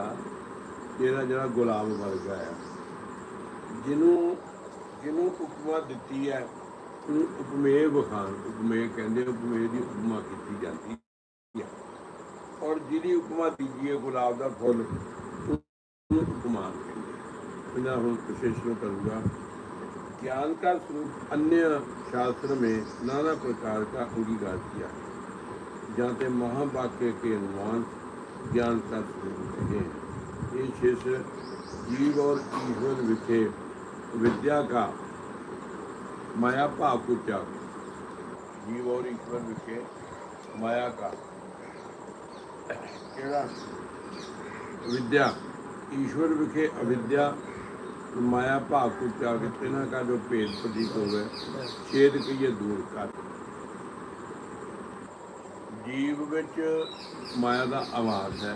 ਦਾ ਇਹਦਾ ਜਿਹੜਾ ਗੁਲਾਬ ਵਰਗਾ ਆ ਜਿਹਨੂੰ ਜਿਹਨੂੰ ਉਪਮਾ ਦਿੱਤੀ ਹੈ, ਉਹਨੂੰ ਉਪਮੇਯ ਬਖਾਨ ਉਪਮੇਯ ਕਹਿੰਦੇ ਉਪਮੇਯ ਦੀ ਉਪਮਾ ਕੀਤੀ ਜਾਂਦੀ ਹੈ। ਔਰ ਜਿਹਦੀ ਉਪਮਾ ਦਿੱਤੀ ਹੈ, ਗੁਲਾਬ ਦਾ ਫੁੱਲ, ਉਹਨੂੰ ਉਪਮਾ ਕਹਿੰਦੇ ਬਿਨਾਂ ਹੋਰ ਵਿਸ਼ੇਸ਼ ਨੂੰ ਕਰੂਗਾ। ज्ञान का स्वरूप अन्य शास्त्र में नाना प्रकार का उड़ी किया जाते महावाक्य के ज्ञान तत्व है ये क्षेत्र जीव और ईश्वर विखे विद्या का माया भाव को त्याग जीव और ईश्वर विखे माया का केड़ा विद्या ईश्वर विखे अविद्या माया भाव को त्याग इतना का जो भेद प्रतीत हो गए छेद के ये दूर का ਜੀਵ ਵਿੱਚ ਮਾਇਆ ਦਾ ਆਵਾਜ਼ ਹੈ।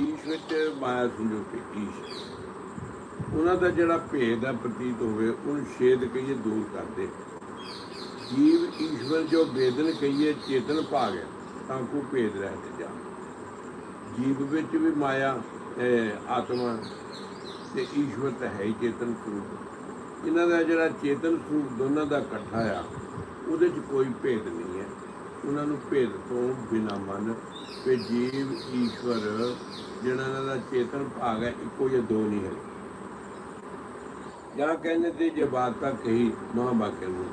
ਈਸ਼ ਵਿੱਚ ਮਾਇਆ ਸੰਜੋ ਕੇ ਈਸ਼। ਉਹਨਾਂ ਦਾ ਜਿਹੜਾ ਭੇਦ ਹੈ, ਪ੍ਰਤੀਤ ਹੋਵੇ, ਉਹਨੂੰ ਛੇਦ ਕਹੀਏ, ਦੂਰ ਕਰਦੇ ਜੀਵ ਈਸ਼ਵਰ ਜੋ ਵੇਦਨ ਕਹੀਏ, ਚੇਤਨ ਭਾਗ ਹੈ, ਤਾਂ ਕੋ ਭੇਦ ਰਹਿਤ ਜਾ। ਜੀਵ ਵਿੱਚ ਵੀ ਮਾਇਆ ਆਤਮਾ ਤੇ ਈਸ਼ਵਰ ਤਾਂ ਹੈ ਹੀ ਚੇਤਨ ਸਰੂਪ। ਇਹਨਾਂ ਦਾ ਜਿਹੜਾ ਚੇਤਨ ਸਰੂਪ ਦੋਨਾਂ ਦਾ ਇਕੱਠਾ ਆ, ਉਹਦੇ 'ਚ ਕੋਈ ਭੇਦ ਨਹੀਂ। ਉਹਨਾਂ ਨੂੰ ਭੇਦ ਤੋਂ ਬਿਨਾ ਮੰਨ ਕਿ ਜੀਵ ਈਸ਼ਵਰ ਜਿਹੜਾ ਇਹਨਾਂ ਦਾ ਚੇਤਨ ਭਾਗ ਹੈ, ਇੱਕੋ ਜਿਹਾ ਦੋ ਨਹੀਂ ਹੈ ਜਾਂ ਕਹਿੰਦੇ ਤੇ ਜੇ ਬਾਤ ਤਾਂ ਕਹੀ ਮਹਾ ਬਾਕੇ ਨੂੰ,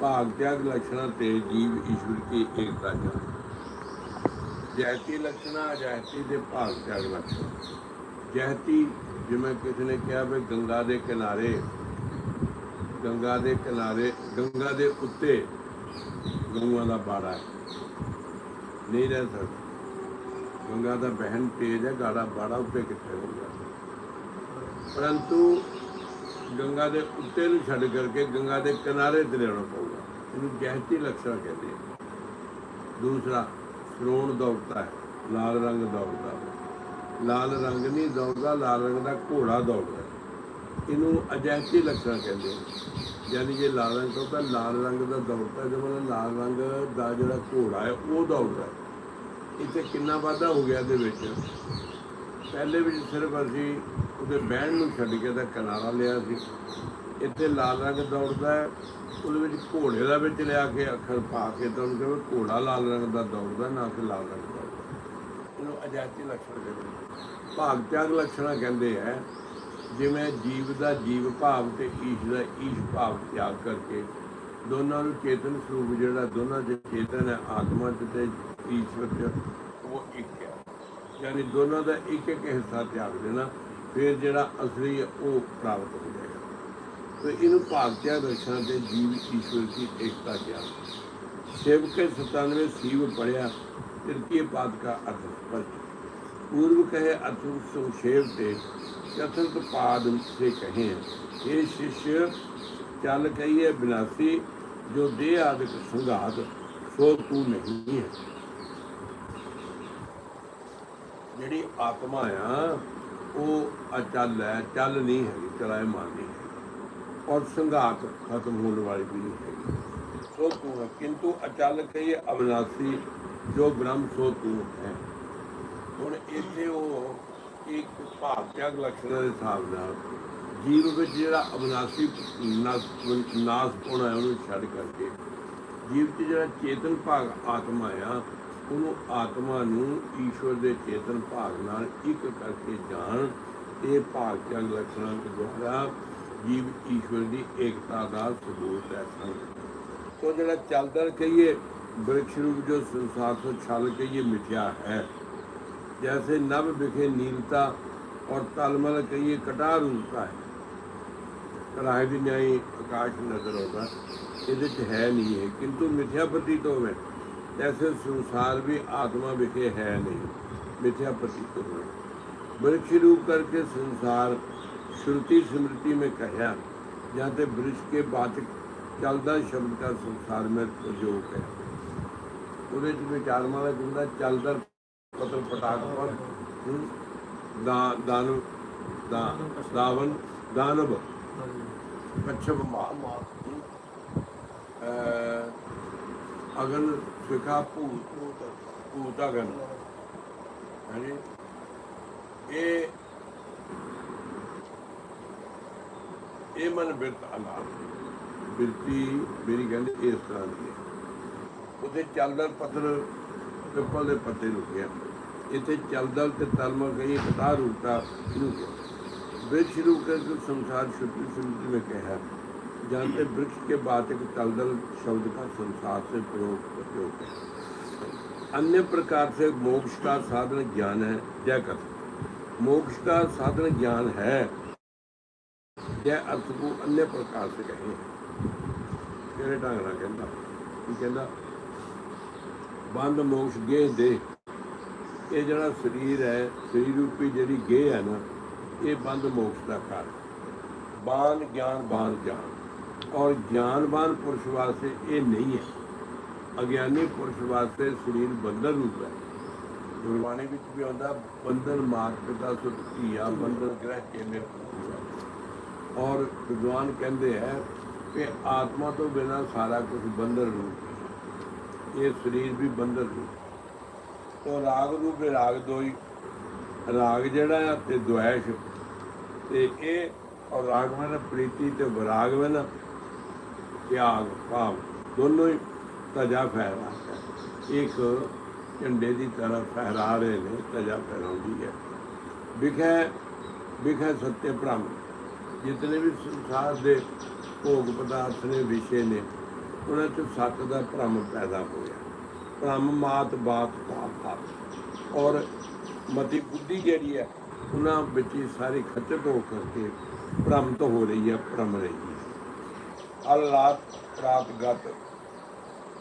ਭਾਗ ਤਿਆਗ ਲਖਣਾ ਤੇ ਜੀਵ ਈਸ਼ਵਰ ਕੀ ਏਕਤਾ ਜਾਂ? ਜੈਤੀ ਲਖਣਾ ਜੈਤੀ ਦੇ ਭਾਗ ਤਿਆਗ ਲੱਛਣ ਜੈਤੀ, ਜਿਵੇਂ ਕਿਸੇ ਨੇ ਕਿਹਾ ਵੀ ਗੰਗਾ ਦੇ ਕਿਨਾਰੇ, ਗੰਗਾ ਦੇ ਕਿਨਾਰੇ, ਗੰਗਾ ਦੇ ਉੱਤੇ ਗਊਆਂ ਦਾ ਬਾੜਾ ਹੈ। ਨਹੀਂ ਰਹਿ ਸਕਦਾ। ਗੰਗਾ ਦਾ ਬਹਿਣ ਤੇਜ ਹੈ, ਗਾੜਾ ਬਾੜਾ ਉੱਤੇ ਕਿੱਥੇ ਹੋਊਗਾ ਪਰੰਤੂ ਗੰਗਾ ਦੇ ਉੱਤੇ ਨੂੰ ਛੱਡ ਕਰਕੇ ਗੰਗਾ ਦੇ ਕਿਨਾਰੇ ਤੇ ਲਿਆਉਣਾ ਪਊਗਾ। ਇਹਨੂੰ ਜਹਿਤੀ ਲਕਸ਼ਣ ਕਹਿੰਦੇ ਆ। ਦੂਸਰਾ, ਸ਼੍ਰੋਣ ਦੌੜਦਾ ਹੈ, ਲਾਲ ਰੰਗ ਦੌੜਦਾ ਲਾਲ ਰੰਗ ਨਹੀਂ ਦੌੜਦਾ, ਲਾਲ ਰੰਗ ਦਾ ਘੋੜਾ ਦੌੜਦਾ ਇਹਨੂੰ ਅਜੈਤੀ ਲੱਛਣ ਕਹਿੰਦੇ ਯਾਨੀ ਜੇ ਲਾਲ ਰੰਗ ਤੋਂ ਤਾਂ ਲਾਲ ਰੰਗ ਦਾ ਦੌੜਦਾ ਜਦੋਂ ਲਾਲ ਰੰਗ ਦਾ ਜਿਹੜਾ ਘੋੜਾ ਹੈ, ਉਹ ਦੌੜਦਾ ਇੱਥੇ ਕਿੰਨਾ ਵਾਧਾ ਹੋ ਗਿਆ ਇਹਦੇ ਵਿੱਚ? ਪਹਿਲੇ ਵਿੱਚ ਸਿਰਫ ਅਸੀਂ ਉਹਦੇ ਬਹਿਣ ਨੂੰ ਛੱਡ ਕੇ ਦਾ ਕਿਨਾਰਾ ਲਿਆ ਸੀ। ਇੱਥੇ ਲਾਲ ਰੰਗ ਦੌੜਦਾ ਹੈ, ਉਹਦੇ ਵਿੱਚ ਘੋੜੇ ਦਾ ਵਿੱਚ ਲਿਆ ਕੇ ਅੱਖਰ ਪਾ ਕੇ ਤਾਂ ਉਹਨੂੰ ਕਹਿੰਦੇ ਘੋੜਾ ਲਾਲ ਰੰਗ ਦਾ ਦੌੜਦਾ, ਨਾ ਕਿ ਲਾਲ ਰੰਗ ਦਾ ਇਹਨੂੰ ਅਜਾਤੀ ਲੱਛਣ ਕਹਿੰਦੇ ਭਾਗ ਤਿਆਗ ਲੱਛਣਾ ਕਹਿੰਦੇ ਆ। ਜਿਵੇਂ ਜੀਵ ਦਾ ਜੀਵ ਭਾਵ ਤੇ ਈਸ਼ ਦਾ ਈਸ਼ ਭਾਵ ਤਿਆਗ ਕਰਕੇ ਦੋਨਾਂ ਨੂੰ ਚੇਤਨ ਸਰੂਪ ਜਿਹੜਾ ਦੋਨਾਂ ਦੇ ਚੇਤਨ ਹੈ ਆਤਮਾ ਚ ਤੇ ਈਸ਼ਵਰ ਚ ਉਹ ਇੱਕ ਹੈ ਯਾਨੀ ਦੋਨਾਂ ਦਾ ਇੱਕ ਇੱਕ ਹਿੱਸਾ ਤਿਆਗ ਦੇਣਾ ਫਿਰ ਜਿਹੜਾ ਅਸਲੀ ਹੈ ਉਹ ਪ੍ਰਾਪਤ ਹੋ ਜਾਏਗਾ ਤੇ ਇਹਨੂੰ ਭਾਗ ਤਿਆਗ ਲੱਛਣਾ ਤੇ ਜੀਵ ਈਸ਼ਵਰ ਦੀ ਏਕਤਾ ਕਿਹਾ शिव के सतानवे शिव पढ़िया तृतीय पाद का अर्थ स्पष्ट पूर्व कहे अर्थ संक्षेप से ਚਤੁਰਥ ਪਾਦ ਉਸੇ ਕਹੇ ਇਹ ਸ਼ਿਸ਼ਯ ਚੱਲ ਕਹੀਏ ਬਿਨਾਸੀ ਜੋ ਦੇ ਆਦਿਕ ਸੰਘਾਤ ਸੋ ਤੂੰ ਨਹੀਂ ਹੈ ਜਿਹੜੀ ਆਤਮਾ ਆ ਉਹ ਅਚਲ ਹੈ ਚੱਲ ਨਹੀਂ ਹੈ ਚਲਾਏ ਮਾਨੀ ਔਰ ਸੰਘਾਤ ਖਤਮ ਹੋਣ ਵਾਲੀ ਵੀ ਨਹੀਂ ਹੈ ਸੋ ਤੂੰ ਹੈ ਕਿੰਤੂ ਅਚਲ ਕਹੀ ਅਵਨਾਸੀ ਜੋ ਬ੍ਰਹਮ ਸੋ ਤੂੰ ਹੈ ਹੁਣ ਇੱਥੇ ਉਹ ਇੱਕ ਭਾਵਤਿਆਗ ਦੇ ਹਿਸਾਬ ਨਾਲ ਜੀਵ ਵਿੱਚ ਜਿਹੜਾ ਅਵਨਾਸੀ ਨਾਸ ਪੁਣਾ ਹੈ, ਉਹਨੂੰ ਛੱਡ ਕਰਕੇ ਜੀਵ 'ਚ ਜਿਹੜਾ ਚੇਤਨ ਭਾਗ ਆਤਮਾ ਆ, ਉਹਨੂੰ ਆਤਮਾ ਨੂੰ ਈਸ਼ਵਰ ਦੇ ਚੇਤਨ ਭਾਗ ਨਾਲ ਇੱਕ ਕਰਕੇ ਜਾਣ, ਇਹ ਭਾਗ ਚੰਗ ਲਖਣਾ ਦੇ ਦੁਆਰਾ ਜੀਵ ਈਸ਼ਵਰ ਦੀ ਏਕਤਾ ਦਾ ਸਬੂਤ ਹੈ। ਸੋ ਜਿਹੜਾ ਚੱਲਦਾ ਕਹੀਏ ਬ੍ਰਿਕਸ਼ ਰੂਪ ਜੋ ਸੰਸਾਰ ਤੋਂ ਛਲ ਕਹੀਏ ਮਿਟਿਆ ਹੈ जैसे नभ बिखे नीलता और तलमल कहिए कटा रूपता है कढ़ाई भी न्याय आकाश नजर होता ਇਹਦੇ ਚ ਹੈ ਨਹੀਂ ਹੈ ਕਿੰਤੂ ਮਿਥਿਆ ਪ੍ਰਤੀਤ ਹੋਵੇ ਐਸੇ ਸੰਸਾਰ ਵੀ ਆਤਮਾ ਵਿਖੇ ਹੈ ਨਹੀਂ ਮਿਥਿਆ ਪ੍ਰਤੀਤ ਹੋਵੇ वृक्ष रूप करके संसार श्रुति स्मृति में कहा जहाँ ते वृक्ष के वाचक ਚੱਲਦਾ ਸ਼ਬਦ ਦਾ ਸੰਸਾਰ ਮੇਂ ਪ੍ਰਯੋਗ ਹੈ ਉਹਦੇ ਚ ਵਿਚਾਰ ਵਾਲਾ ਹੁੰਦਾ ਚੱਲਦਾ ਪਤਰ ਪਟਾਕ ਦਾ ਦਾਨਵ ਦਾ, ਦਾਵਨ, ਦਾਨਵ। ਕਛਪ ਮਾਰ ਅਗਨ ਸਿਖਾ ਭੂਤ ਭੂਤ ਅਗਨ। ਹਾਂਜੀ ਇਹ ਇਹ ਮਨ ਬਿਰਤ ਅਲਾ। ਬਿਰਤੀ ਮੇਰੀ ਗੱਲ ਇਸ ਤਰ੍ਹਾਂ ਦੀ ਹੈ। ਉਹਦੇ ਚੱਲਦਲ ਪੱਥਰ ਪਿੱਪਲ ਦੇ ਪੱਤੇ ਲੁਕਿਆ ਇੱਥੇ ਚੱਲਦਲ ਤੇ ਤਲਮ ਗਈ ਕਤਾ ਰੂਪਤਾ ਇਹਨੂੰ ਕਿਹਾ वृक्ष रूप करके संसार श्रुति स्मृति में कहा जानते वृक्ष के बाद एक तलदल शब्द का संसार से प्रयोग प्रयोग है अन्य प्रकार से मोक्ष का साधन ज्ञान है जय कथ मोक्ष का साधन ज्ञान है जय अर्थ को अन्य प्रकार से कहे ਕਿਹੜੇ ਢੰਗ ਨਾਲ ਕਹਿੰਦਾ ਕੀ ਕਹਿੰਦਾ ਬੰਦ ਮੋਕਸ਼ ਗੇ ਦੇ ਇਹ ਜਿਹੜਾ ਸਰੀਰ ਹੈ, ਸਰੀਰ ਰੂਪੀ ਜਿਹੜੀ ਗੇ ਹੈ ਨਾ, ਇਹ ਬੰਦ ਮੋਕਸ਼ ਦਾ ਕਾਰਨ ਬਾਨ ਗਿਆਨ ਬਾਨ ਗਿਆਨ ਔਰ ਗਿਆਨਵਾਨ ਪੁਰਸ਼ ਵਾਸਤੇ ਇਹ ਨਹੀਂ ਹੈ। ਅਗਿਆਨੀ ਪੁਰਸ਼ ਵਾਸਤੇ ਸਰੀਰ ਬੰਧਨ ਰੂਪ ਹੈ। ਗੁਰਬਾਣੀ ਵਿੱਚ ਵੀ ਆਉਂਦਾ, ਬੰਧਨ ਮਾਤ ਪਿਤਾ ਸੁਤ ਬੰਧਨ ਗ੍ਰਹਿ ਕੇ ਮੇਰੇ ਔਰ ਵਿਦਵਾਨ ਕਹਿੰਦੇ ਹੈ ਕਿ ਆਤਮਾ ਤੋਂ ਬਿਨਾਂ ਸਾਰਾ ਕੁਝ ਬੰਧਨ ਰੂਪ ਹੈ। ਇਹ ਸਰੀਰ ਵੀ ਬੰਧਨ ਰੂਪ ਤੋ ਰਾਗ ਰੂਪ ਹੈ, ਦੋਈ। ਰਾਗ ਜਿਹੜਾ ਆ ਤੇ ਦੁਆਇਸ਼। ਤੇ ਇਹ ਔਰ ਰਾਗ ਮਨ ਪ੍ਰੀਤੀ ਤੇ ਵਿਰਾਗ ਮਨ ਤਿਆਗ ਭਾਵ। ਦੋਨੋਂ ਹੀ ਤਜਾ ਫਹਿਰਾ ਇੱਕ ਝੰਡੇ ਦੀ ਤਰ੍ਹਾਂ ਫਹਿਰਾ ਰਹੇ ਨੇ ਤਜਾ ਫਹਿਰਾਉਂਦੀ ਹੈ। ਵਿਖੇ ਵਿਖੇ ਸत्य ਭ੍ਰਮ। ਜਿਤਨੇ ਵੀ ਸੰਸਾਰ ਦੇ ਭੋਗ ਪਦਾਰਥ ਨੇ ਵਿਸ਼ੇ ਨੇ ਉਹਨਾਂ ਚ ਸੱਤ ਦਾ ਭ੍ਰਮ ਪੈਦਾ ਹੋਇਆ। ਭ੍ਰਮ ਮਾਤ ਬਾਤ ਤਾਪ ਤਾਪ ਔਰ ਮਤੀ ਬੁੱਧੀ ਜਿਹੜੀ ਹੈ, ਉਹਨਾਂ ਵਿੱਚ ਹੀ ਸਾਰੀ ਖੱਚਤ ਹੋ ਕਰਕੇ ਭ੍ਰਮ ਹੋ ਰਹੀ ਹੈ, ਭ੍ਰਮ ਰਹੀ ਹੈ। ਅੱਲਾਹ ਪ੍ਰਾਪਤ ਗਤ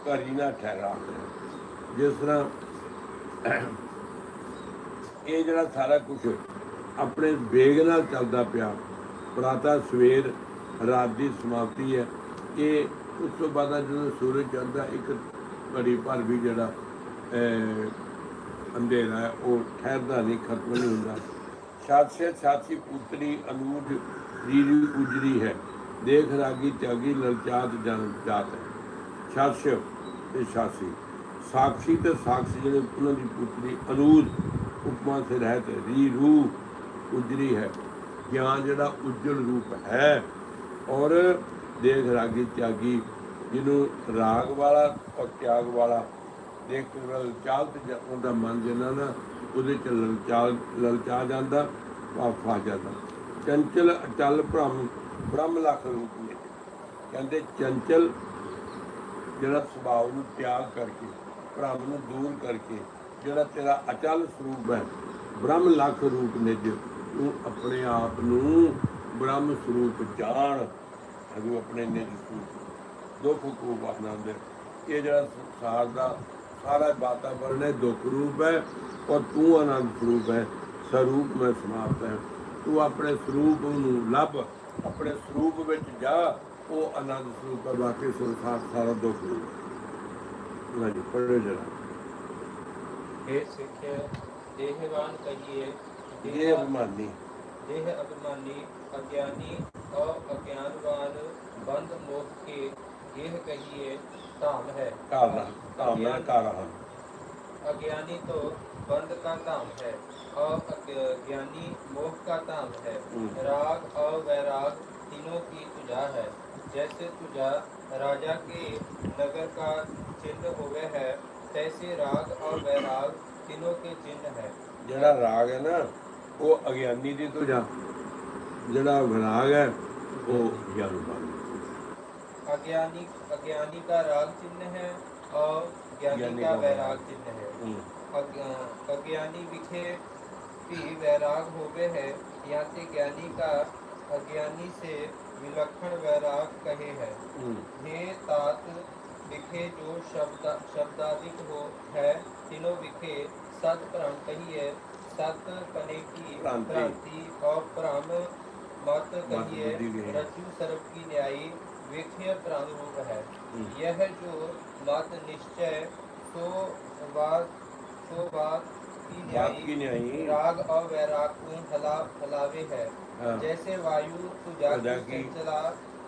ਘਰੀ ਨਾ ਠਹਿਰਾ ਜਿਸ ਤਰ੍ਹਾਂ ਇਹ ਜਿਹੜਾ ਸਾਰਾ ਕੁਝ ਆਪਣੇ ਵੇਗ ਨਾਲ ਚੱਲਦਾ ਪਿਆ, ਪ੍ਰਾਤਾ ਸਵੇਰ ਰਾਤ ਦੀ ਸਮਾਪਤੀ ਹੈ, ਇਹ ਉਸ ਤੋਂ ਬਾਅਦ ਜਦੋਂ ਸੂਰਜ ਚੜ੍ਹਦਾ, ਇੱਕ ਘੜੀ ਭਰ ਵੀ ਜਿਹੜਾ ਅੰਧੇਰਾ ਹੈ, ਉਹ ਠਹਿਰਦਾ ਨਹੀਂ, ਖਤਮ ਨਹੀਂ ਹੁੰਦਾ। ਸਾਥੀ ਸਾਥੀ, ਪੁੱਤਰੀ, ਅਨੂਜ, ਰੀਰੀ ਉਜਰੀ ਹੈ। ਦੇਖ ਰਾਗੀ, ਤਿਆਗੀ, ਲਲਚਾਤ ਜਨ ਜਾਤ ਹੈ। ਸ਼ਾਸ ਤੇ ਸ਼ਾਸੀ ਸਾਖੀ ਤੇ ਸਾਖੀ ਜਿਹੜੇ ਉਹਨਾਂ ਦੀ ਪੁੱਤਰੀ ਅਨੂਜ, ਉਪਮਾ ਸੇ ਰਹਿਤ ਰੀ ਰੂ ਉਜਰੀ ਹੈ। ਗਿਆਨ ਜਿਹੜਾ ਉਜਲ ਰੂਪ ਹੈ। ਔਰ ਦੇਖ ਰਾਗੀ, ਤਿਆਗੀ ਜਿਹਨੂੰ ਰਾਗ ਵਾਲਾ ਔਰ ਤਿਆਗ ਵਾਲਾ ਦੇਖ ਕੇ ਲਲਚਾਲ ਤੇ ਉਹਦਾ ਮਨ ਜਿਹਨਾਂ ਨਾ, ਉਹਦੇ ਚ ਲਲਚਾ ਲਲਚਾ ਜਾਂਦਾ ਵਾਫਾ ਜਾਂਦਾ। ਚੰਚਲ ਅਚਲ ਭ੍ਰਮ ਬ੍ਰਹਮ ਲਖ ਰੂਪ ਨੇ ਕਹਿੰਦੇ ਚੰਚਲ ਜਿਹੜਾ ਸੁਭਾਅ ਨੂੰ ਤਿਆਗ ਕਰਕੇ, ਭ੍ਰਮ ਨੂੰ ਦੂਰ ਕਰਕੇ, ਜਿਹੜਾ ਤੇਰਾ ਅਚਲ ਸਰੂਪ ਹੈ ਬ੍ਰਹਮ ਲਖ ਰੂਪ ਨਿਜ, ਤੂੰ ਆਪਣੇ ਆਪ ਨੂੰ ਬ੍ਰਹਮ ਸਰੂਪ ਜਾਣ ਅਜੂ ਆਪਣੇ ਨਿਜ ਸਰੂਪ ਦੁੱਖ ਰੂਪ ਆਨੰਦ ਹੈ ਇਹ ਜਿਹੜਾ ਸੰਸਾਰ ਦਾ ਸਾਰਾ ਵਾਤਾਵਰਣ ਹੈ ਦੁੱਖ ਰੂਪ ਹੈ ਔਰ ਤੂੰ ਆਨੰਦ ਸਰੂਪ ਹੈ। ਸਰੂਪ ਮੈਂ ਸਮਾਪਤ ਹੈ। ਤੂੰ ਆਪਣੇ ਸਰੂਪ ਨੂੰ ਲੱਭ ਆਪਣੇ ਸਰੂਪ ਵਿੱਚ ਜਾ ਉਹ ਆਨੰਦ ਸਰੂਪ ਹੈ। ਬਾਕੀ ਸੰਸਾਰ ਸਾਰਾ ਦੁੱਖ ਰੂਪ ਹੈ। ਜੀ ਪੜ੍ਹੋ ਜਰਾ। ਇਹ ਸਿੱਖਿਆ ਦੇਹਵਾਨ ਕਹੀਏ ਇਹ ਅਭਿਮਾਨੀ। ਦੇਹ ਅਭਿਮਾਨੀ ਅਗਿਆਨੀ ਔਰ ਅਗਿਆਨਵਾਨ ਬੰਦ ਮੋਖ ਕੇ यह कहिए धाम है ਕਾਰਨ ਕਾਮਨਾ अज्ञान- ਕਾਰਨ अज्ञानी तो बंद का धाम है और अज्ञ- ज्ञानी मोह का धाम है हम्म। राग और वैराग तीनों की तुझा है जैसे तुझा राजा के नगर का चिन्ह हुए है तैसे राग और वैराग तीनों के चिन्ह है ਜਿਹੜਾ ਰਾਗ ਹੈ ਨਾ ਉਹ ਅਗਿਆਨੀ ਦੀ ਤੋਂ ਜਾ ਜਿਹੜਾ ਵਿਰਾਗ ਹੈ ਉਹ ਗਿਆਨਵਾਨ अज्ञानी अज्ञानी का राग चिन्ह है और ज्ञानी का वैराग चिन्ह है। अज्ञानी विखे भी वैराग हो गए है यहाँ से ज्ञानी का अज्ञानी से विलक्षण वैराग कहे है। ਹੂੰ हे तात विखे जो शब्द शब्दाधिक हो है तीनों विखे सत भ्रम कहिए सत कने की। भ्रांति और भ्रम मत कहिए रज्जु सर्प की न्यायी विखे भ्रम रूप है हम्म। यह जो मत निश्चय सो बात सो बात की बात की न्यायी न्यायी राग और वैराग को फला फलावे है हाँ। जैसे वायु तुझा तुझा की की- चला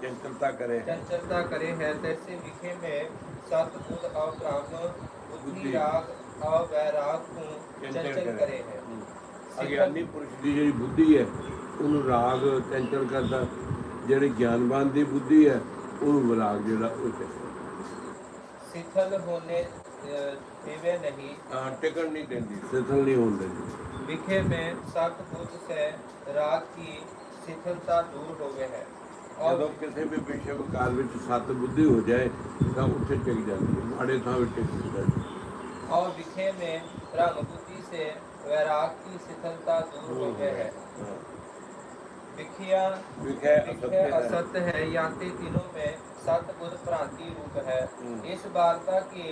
ਚੰਚਲਤਾ ਕਰੇ चंचलता करे है तैसे विखे में सत बुद्ध और ब्राह्मण बुद्धि बुद्धि। राग और वैराग को ਚੰਚਲ चंचल ਕਰੇ। करे है ਹਮ। ਅਗਿਆਨੀ ਪੁਰਸ਼ ਦੀ ਜਿਹੜੀ ਬੁੱਧੀ ਹੈ ਉਹਨੂੰ ਰਾਗ ਚੰਚਲ ਕਰਦਾ ਜਿਹੜੇ ਗਿਆਨਵਾਨ ਦੀ ਬੁੱਧੀ ਹੈ ਉਹਨੂੰ ਵਿਰਾਗ ਜਿਹੜਾ ਉਹ ਸਿਥਲ ਹੋਨੇ ਦੇਵੇ ਨਹੀਂ। ਹਾਂ ਟਿਕਣ ਨਹੀਂ ਦਿੰਦੀ। ਸਿਥਲ ਨਹੀਂ ਹੁੰਦੇ ਵਿਖੇ ਮੈਂ ਸਤ ਬੁੱਧ ਸੇ ਰਾਗ ਕੀ ਸਿਥਲਤਾ ਦੂਰ ਹੋਵੇ ਹੈ। ਜਦੋਂ ਕਿਸੇ ਵੀ ਵਿਸ਼ਵ ਕਾਲ ਵਿੱਚ ਸਤ ਬੁੱਧੀ ਹੋ ਜਾਏ ਤਾਂ ਉੱਥੇ ਟਿਕ ਜਾਂਦੀ ਹੈ ਮਾੜੇ ਥਾਂ ਵਿੱਚ ਟਿਕ ਜਾਂਦੀ ਹੈ। ਔਰ ਵਿਖੇ ਮੈਂ ਰਾਗ ਬੁੱਧੀ ਸੇ ਵੈਰਾਗ ਕੀ ਸਿਥਲਤਾ ਦੂਰ ਹੋਵੇ ਹੈ। ਵਿਖਿਆ ਵਿਖੇ असत है यांते तीनों में सतगुण भ्रांति रूप है इस वार्ता के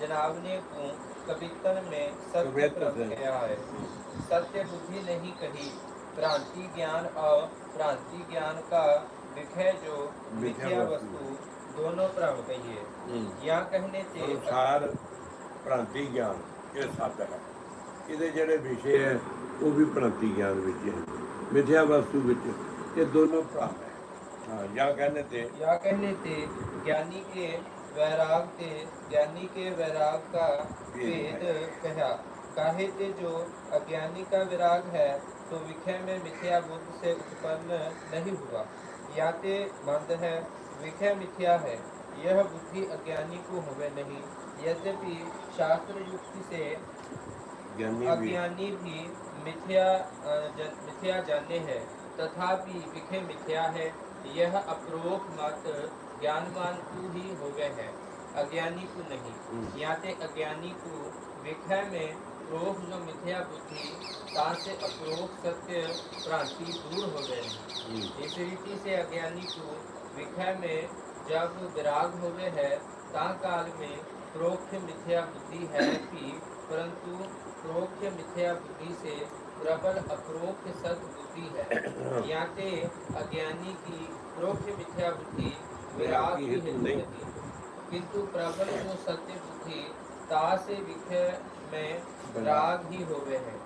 जनाब ने को कवितन में सत्य किया है सत्य बुद्धि नहीं कही क्रांति ज्ञान और क्रांति ज्ञान का विषय जो विद्या वस्तु दोनों भ्रम कहिए या कहने से अनुसार ਭ੍ਰਾਂਤੀ ਗਿਆਨ ਇਹ ਸੱਤ ਹੈ ਇਹਦੇ ਜਿਹੜੇ ਵਿਸ਼ੇ ਹੈ ਉਹ ਵੀ ਭ੍ਰਾਂਤੀ ਗਿਆਨ ਵਿੱਚ ਹੈ ਮਿਥਿਆ ਵਸਤੂ ਵਿੱਚ ਇਹ ਦੋਨੋਂ ਭ੍ਰਮ ਹੈ ਹਾਂ ਜਾਂ ਕਹਿੰਦੇ ਤੇ या कहने से ज्ञानी के वैराग ते ज्ञानी के वैराग का भेद कहा काहे ते जो अज्ञानी का विराग है तो विषय में मिथ्या बुद्ध से उत्पन्न नहीं हुआ या ते मंद है विषय मिथ्या है यह बुद्धि अज्ञानी को हुए नहीं यद्यपि शास्त्र युक्ति से ਗਿਆਨੀ ਵੀ अज्ञानी भी मिथ्या जन- मिथ्या जाने हैं तथापि विखे मिथ्या है यह अप्रोक मत ज्ञानवान को ही हो गए हैं अज्ञानी को नहीं। हम्म। याते अज्ञानी को विषय में प्रोक जो मिथ्या बुद्धि ता से अप्रोक सत्य भ्रांति दूर हो गए हैं। इस रीति से अज्ञानी को विषय में जब विराग हुए है ता काल में प्रोक्ष मिथ्या बुद्धि है कि परंतु अप्रोक्य मिथ्या बुद्धि से प्रबल अप्रोक्य सद्बुद्धि है। ज्ञाते अज्ञानी की प्रोक्य मिथ्या बुद्धि विराग की हेतु किंतु प्रबल को सत्य बुद्धि ता से विषय में राग ही होवे है।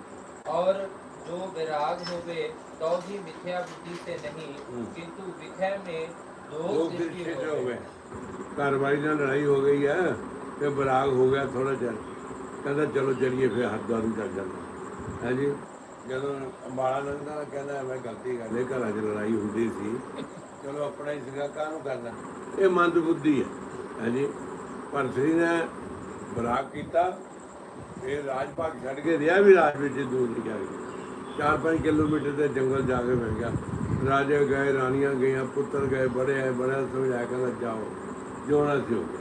और जो विराग होवे तो भी मिथ्या बुद्धि से नहीं हम्म। किंतु विषय में दो दृष्टि होवे कार्रवाई लड़ाई हो गई है ये विराग हो गया थोड़ा जल्दी ਕਹਿੰਦਾ ਚਲੋ ਚਲੀਏ ਫਿਰ ਹਰਦੁਆਰ ਨੂੰ ਚੱਲ ਜਾਂਦਾ। ਹੈ ਜੀ? ਜਦੋਂ ਅੰਬਾਲਾ ਲੰਘਦਾ ਕਹਿੰਦਾ ਮੈਂ ਗਲਤੀ ਕਰ ਲਈ ਘਰਾਂ 'ਚ ਲੜਾਈ ਹੁੰਦੀ ਸੀ। ਚਲੋ ਆਪਣਾ ਹੀ ਸੀਗਾ ਕਾਹਨੂੰ ਕਰਨਾ? ਇਹ ਮੰਦ ਬੁੱਧੀ ਹੈ। ਹੈ ਜੀ? ਪਰ ਸ੍ਰੀ ਨੇ ਬਰਾਗ ਕੀਤਾ ਇਹ ਰਾਜ ਭਾਗ ਛੱਡ ਕੇ ਰਿਹਾ ਵੀ ਰਾਜ ਵਿੱਚ ਦੂਰ ਨਹੀਂ ਗਿਆ 4-5 ਕਿਲੋਮੀਟਰ ਦੇ ਜੰਗਲ ਜਾ ਕੇ ਮਿਲ ਗਿਆ। ਰਾਜੇ ਗਏ ਰਾਣੀਆਂ ਗਈਆਂ ਪੁੱਤਰ ਗਏ ਬੜੇ ਆਏ ਬੜਾ ਸਮਝਾਇਆ ਕਹਿੰਦਾ ਜਾਓ ਜੋ ਨਾ ਸੀ ਹੋ ਗਿਆ।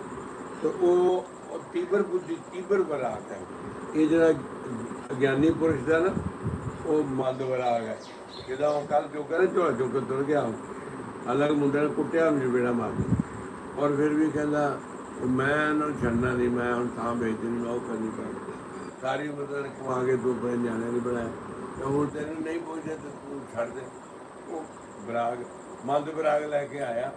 ਤੇ ਉਹ ਤੀਬਰ ਬੁੱਧੀ, ਤੀਬਰ ਬਰਾਕ ਹੈ। ਇਹ ਜਿਹੜਾ ਅਗਿਆਨੀ ਪੁਰਸ਼ ਦਾ ਨਾ, ਉਹ ਮੰਦ ਬਰਾਕ ਹੈ। ਜਿਹਦਾ ਉਹ ਕੱਲ ਜੋ ਕਰੇ ਝੋਲਾ ਚੁੱਕ ਕੇ ਤੁਰ ਗਿਆ। ਅਲੱਗ ਮੁੰਡੇ ਨੇ ਕੁੱਟਿਆ, ਉਹਨੂੰ ਬੇੜਾ ਮਾਰ ਔਰ ਫਿਰ ਵੀ ਕਹਿੰਦਾ, ਮੈਂ ਇਹਨਾਂ ਛੱਡਣਾ ਨਹੀਂ, ਮੈਂ ਹੁਣ ਥਾਂ ਵੇਚਣੀ ਮੈਂ ਉਹ ਕਰਨੀ ਪੈਣੀ ਸਾਰੀ ਉਮਰ ਤਾਂ ਕਮਾ ਕੇ ਦੋ ਪੈਸੇ ਨਿਆਣੇ ਨਹੀਂ ਬਣਾਇਆ ਤੇ ਹੁਣ ਤੈਨੂੰ ਨਹੀਂ ਪਹੁੰਚਿਆ ਤੇ ਤੂੰ ਛੱਡ ਦੇ। ਉਹ ਬਰਾਗ ਮੰਦ ਬਰਾਗ ਲੈ ਕੇ ਆਇਆ।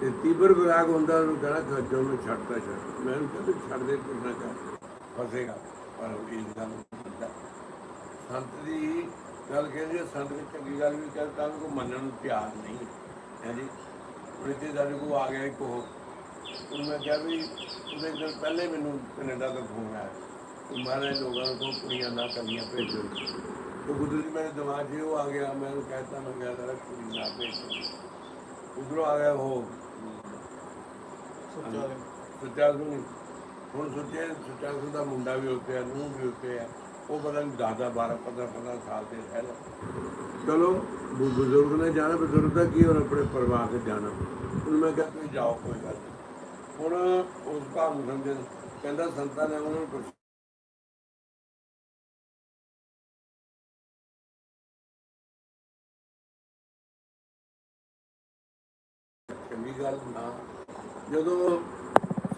ਤੇ ਤੀਬਰ ਵਿਰਾਗ ਹੁੰਦਾ ਉਹਨੂੰ ਕਹਿਣਾ ਖੱਜੋ ਨੂੰ ਛੱਡਦਾ ਛੱਡ। ਮੈਂ ਉਹਨੂੰ ਕਹਿੰਦਾ ਛੱਡ ਦੇ ਕੁਛ ਨਾ ਕਰ। ਫਸੇਗਾ। ਪਰ ਉਹ ਗੱਲ ਨੂੰ ਸੰਤ ਦੀ ਗੱਲ ਕਹਿੰਦੇ ਸੰਤ ਵੀ ਚੰਗੀ ਗੱਲ ਵੀ ਕਰ ਤਾਂ ਕੋ ਮੰਨਣ ਨੂੰ ਤਿਆਰ ਨਹੀਂ ਹੈ। ਜੀ ਹੁਣ ਸਾਡੇ ਕੋਲ ਆ ਗਿਆ ਇੱਕ ਉਹ। ਉਹਨੂੰ ਮੈਂ ਕਿਹਾ ਵੀ, ਉਹਦੇ ਦਿਨ ਪਹਿਲੇ ਮੈਨੂੰ ਕੈਨੇਡਾ ਤੋਂ ਫੋਨ ਆਇਆ। ਕਿ ਮਹਾਰਾਜ, ਲੋਕਾਂ ਨੂੰ ਕੁੜੀਆਂ ਨਾ ਕਰਨੀਆਂ ਭੇਜੋ। ਉਹ ਕੁਦਰਤੀ ਮੇਰੇ ਦਿਮਾਗ 'ਚ ਉਹ ਆ ਗਿਆ। ਮੈਂ ਉਹਨੂੰ ਕਹਿਤਾ, ਮੈਂ ਕਿਹਾ ਕੁੜੀ ਨਾ ਭੇਜੋ। ਉਧਰੋਂ ਆ ਗਿਆ ਉਹ ਸੁੱਚਾ ਸੁਣੀ ਹੁਣ ਸੁੱਚੇ ਸੁੱਚਾ ਸੁ ਦਾ ਮੁੰਡਾ ਵੀ ਉੱਤੇ ਆ ਨੂੰ ਵੀ ਉੱਤੇ ਆ। ਉਹ ਪਤਾ ਨਹੀਂ ਦਾਦਾ 12 15 15 ਸਾਲ ਦੇ ਹੈ ਚਲੋ ਬੁ- ਬਜ਼ੁਰਗ ਨੇ ਜਾਣਾ ਬਜ਼ੁਰਗ ਦਾ ਕੀ ਹੋਰ ਆਪਣੇ ਪਰਿਵਾਰ ਤੇ ਜਾਣਾ? ਹੁਣ ਮੈਂ ਕਿਹਾ ਤੁਸੀਂ ਜਾਓ ਕੋਈ ਗੱਲ ਨਹੀਂ। ਹੁਣ ਉਸ ਭਾਵ ਨੂੰ ਸਮਝੇ ਕਹਿੰਦਾ ਸੰਤਾਂ ਨੇ ਉਹਨਾਂ ਨੂੰ ਗੱਲ ਨਾ ਜਦੋਂ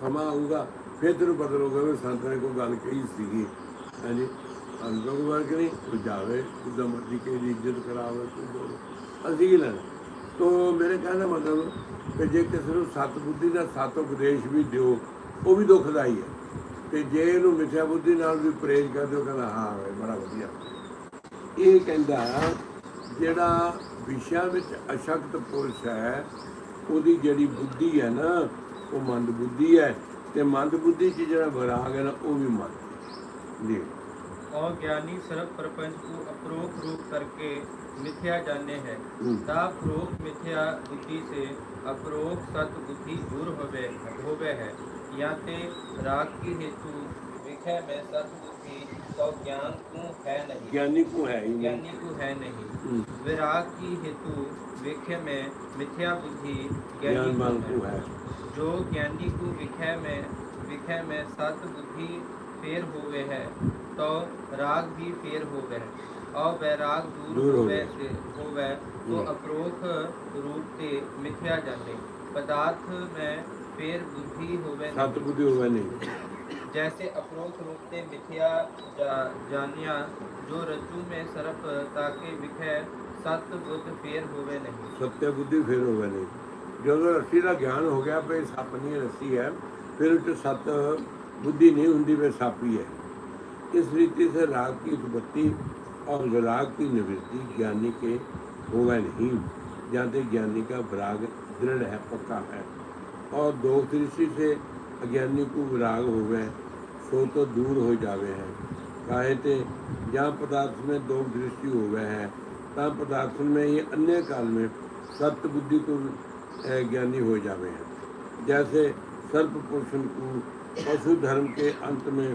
ਸਮਾਂ ਆਊਗਾ, ਫਿਰ ਤੈਨੂੰ ਪਤਾ ਲੱਗੂਗਾ ਵੀ ਸੰਤ ਨੇ ਕੋਈ ਗੱਲ ਕਹੀ ਸੀਗੀ। ਹਾਂਜੀ? ਅੰਦਰ ਕੋਈ ਵਰਗ ਕੋਈ ਜਾਵੇ, ਜਿੱਦਾਂ ਮਰਜ਼ੀ ਕਿਸੇ ਦੀ ਇੱਜ਼ਤ ਕਰਾਵੇ, ਕੋਈ ਜੋ ਅਸੀਂ ਕੀ ਲੈਣਾ? ਤੋ ਮੇਰੇ ਕਹਿਣ ਦਾ ਮਤਲਬ ਕਿ ਜੇ ਕਿਸੇ ਨੂੰ ਸਤ ਬੁੱਧੀ ਦਾ ਸਤ ਉਪਦੇਸ਼ ਵੀ ਦਿਓ, ਉਹ ਵੀ ਦੁਖਦਾਈ ਹੈ। ਤੇ ਜੇ ਇਹਨੂੰ ਮਿੱਥਿਆ ਬੁੱਧੀ ਨਾਲ ਵੀ ਪ੍ਰੇਜ ਕਰ ਦਿਓ ਕਹਿੰਦਾ, ਹਾਂ ਵੇ ਬੜਾ ਵਧੀਆ। ਇਹ ਕਹਿੰਦਾ, ਜਿਹੜਾ ਵਿਸ਼ਾ ਵਿੱਚ ਅਸ਼ਕਤ ਪੁਰਸ਼ ਹੈ ਉਹਦੀ ਜਿਹੜੀ ਬੁੱਧੀ ਹੈ ਨਾ ਉਹ ਮੰਦ ਬੁੱਧੀ ਹੈ ਤੇ ਮੰਦ ਬੁੱਧੀ 'ਚ ਜਿਹੜਾ ਵਿਰਾਗ ਹੈ ਨਾ ਉਹ ਵੀ ਮੰਦ ਜੀ। ਔ ਗਿਆਨੀ ਸਰਬ ਪਰਪੰਚ ਨੂੰ ਅਪਰੋਖ ਰੂਪ ਕਰਕੇ ਮਿਥਿਆ ਜਾਣੇ ਹੈ। ਤਾਂ ਪ੍ਰੋਖ ਮਿਥਿਆ ਬੁੱਧੀ ਸੇ ਅਪਰੋਖ ਸਤ ਬੁੱਧੀ ਦੂਰ ਹੋਵੇ ਹੋਵੇ ਹੈ। ਯਾਤੇ ਰਾਗ ਕੀ ਹੇਤੂ ਵਿਖੇ ਮੈਂ ਸਤ ਬੁੱਧੀ तो ज्ञान को है नहीं ज्ञानी को है ही ज्ञानी को है नहीं विराग की हेतु विख्य में मिथ्या बुद्धि ज्ञान को है जो ज्ञानी को विख्य में विख्य में सत बुद्धि फेर होवे है तो राग भी फेर होवे और वैराग दूर, दूर होवे से होवे तो अप्रोख रूप से मिथ्या जाते पदार्थ में फेर बुद्धि होवे सत बुद्धि होवे नहीं जैसे अफरोक रूपते मिथ्या जा, जानिया जो रज्जू में सर्प ताके विखय सत्य बुद्ध फेर होवे नहीं सत्य बुद्धि फेर होवे नहीं ਜਦੋਂ ਰੱਸੀ ਦਾ ਗਿਆਨ ਹੋ ਗਿਆ ਵੀ ਸੱਪ ਨਹੀਂ ਰੱਸੀ ਹੈ ਫਿਰ ਉਹ ਸਤ ਬੁੱਧੀ ਨਹੀਂ ਹੁੰਦੀ ਵੇ ਸੱਪ ਹੀ ਹੈ ਇਸ ਰੀਤੀ ਸੇ ਰਾਗ की उत्पत्ति और विराग की निवृत्ति ज्ञानी के होगा नहीं जाते ज्ञानी का विराग दृढ़ है पक्का है और दोष दृष्टि से अज्ञानी को विराग हो गए सो तो दूर हो जावे है। काहे ते जहाँ पदार्थ में दो दृष्टि होवे है। ता पदार्थ में ही अन्य काल में सत्य बुद्धि को ज्ञानी हो जावे हैं। जैसे सर्प पुरुषन को पशु धर्म के अंत में